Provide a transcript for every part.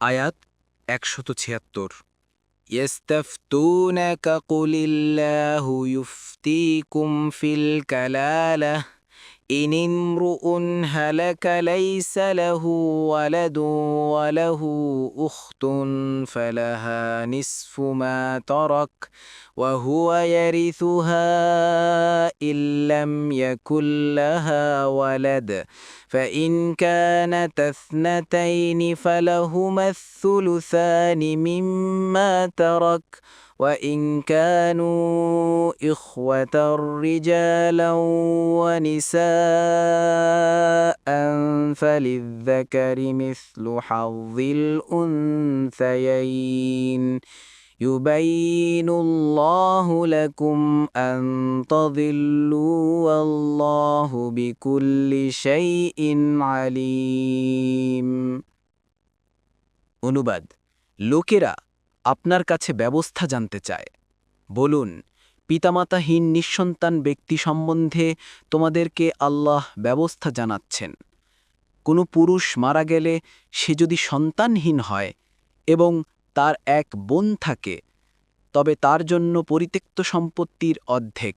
আয়াত একশত ছিয়াত্তর يستفتونك قل الله يفتيكم في الكلالة إن امرؤ هلك ليس له ولد وله أخت فلها نصف ما ترك وهو يرثها إن لم يكن لها ولد. فإن كانت اثنتين فلهما الثلثان مما ترك. وإن كانوا إخوة رجالا ونساء فللذكر مثل حظ الأنثيين. يبين الله لكم أن تضلوا والله بكل شيء عليم অনুবাদ লোকেরা আপনার কাছে ব্যবস্থা জানতে চায় বলুন পিতামাতাহীন নিঃসন্তান ব্যক্তি সম্বন্ধে তোমাদেরকে আল্লাহ ব্যবস্থা জানাচ্ছেন কোনো পুরুষ মারা গেলে সে যদি সন্তানহীন হয় এবং তার এক বোন থাকে, তবে তার জন্য পরিত্যক্ত সম্পত্তির অর্ধেক।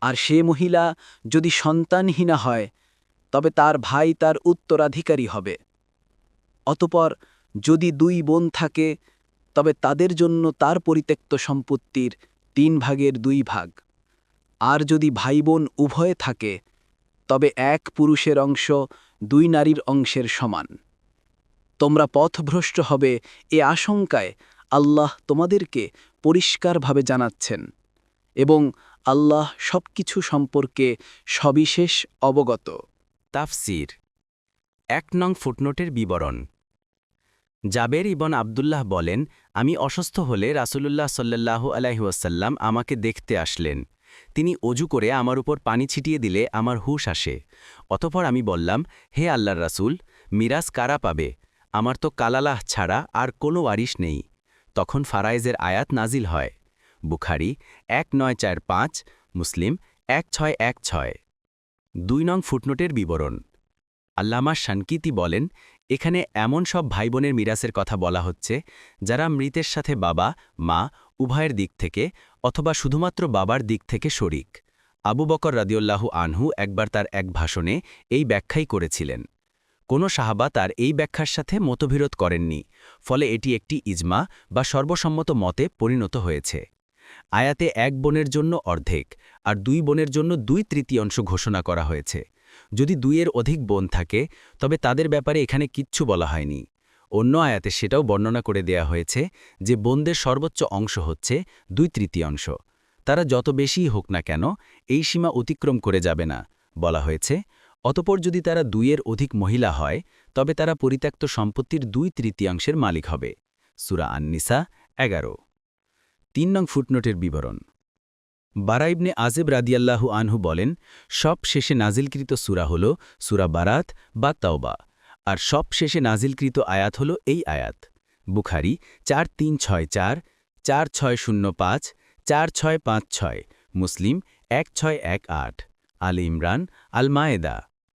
আর সে মহিলা যদি সন্তানহীনা হয়, তবে তার ভাই তার উত্তরাধিকারী হবে। অতপর যদি দুই বোন থাকে, তবে তাদের জন্য তার পরিত্যক্ত সম্পত্তির তিন ভাগের দুই ভাগ। আর যদি ভাই বোন উভয়ে থাকে, তবে এক পুরুষের অংশ দুই নারীর অংশের সমান। তোমরা পথভ্রষ্ট হবে এ আশঙ্কায় আল্লাহ তোমাদেরকে পরিষ্কারভাবে জানাচ্ছেন এবং আল্লাহ সবকিছু সম্পর্কে সবিশেষ অবগত। তাফসির। এক নং ফুটনোটের বিবরণ। জাবের ইবন আবদুল্লাহ বলেন, আমি অসুস্থ হলে রাসূলুল্লাহ সাল্লাল্লাহু আলাইহুয়াসাল্লাম আমাকে দেখতে আসলেন। তিনি অজু করে আমার উপর পানি ছিটিয়ে দিলে আমার হুশ আসে। অতপর আমি বললাম, হে আল্লাহর রাসূল, মিরাজ কারা পাবে? আমার তো কালালাহ ছাড়া আর কোনো ওয়ারিশ নেই। তখন ফারাইজের আয়াত নাজিল হয়। বুখারি এক নয় চার পাঁচ, মুসলিম এক ছয় এক ছয়। দুই নং ফুটনোটের বিবরণ। আল্লামা শানকিতি বলেন, এখানে এমন সব ভাইবোনের মিরাসের কথা বলা হচ্ছে, যারা মৃতের সাথে বাবা, মা, উভয়ের দিক থেকে অথবা শুধুমাত্র বাবার দিক থেকে শরিক। আবু বকর রাদিউল্লাহু আনহু একবার তার এক ভাষণে এই ব্যাখ্যাই করেছিলেন। কোনো সাহাবা তার এই ব্যাখ্যার সাথে মতবিরোধ করেননি, ফলে এটি একটি ইজমা বা সর্বসম্মত মতে পরিণত হয়েছে। আয়াতে এক বোনের জন্য অর্ধেক আর দুই বোনের জন্য দুই তৃতীয়াংশ ঘোষণা করা হয়েছে। যদি দুইয়ের অধিক বোন থাকে, তবে তাদের ব্যাপারে এখানে কিচ্ছু বলা হয়নি। অন্য আয়াতে সেটাও বর্ণনা করে দেয়া হয়েছে যে বোনদের সর্বোচ্চ অংশ হচ্ছে দুই তৃতীয়াংশ। তারা যত বেশিই হোক না কেন, এই সীমা অতিক্রম করে যাবে না, বলা হয়েছে। অতপর যদি তারা দুইয়ের অধিক মহিলা হয়, তবে তারা পরিত্যক্ত সম্পত্তির দুই তৃতীয়াংশের মালিক হবে। সুরা আননিসা, এগারো। তিন নং ফুটনোটের বিবরণ। বারাইবনে আজেব রাদিয়াল্লাহু আনহু বলেন, সব শেষে নাজিলকৃত সুরা হল সুরা বারাত বা তাওবা, আর সব শেষে নাজিলকৃত আয়াত হল এই আয়াত। বুখারি, চার তিন ছয় চার চার ছয় শূন্য পাঁচ, চার ছয় পাঁচ ছয়, মুসলিম, এক ছয় এক আট, আল ইমরান, আল মায়েদা।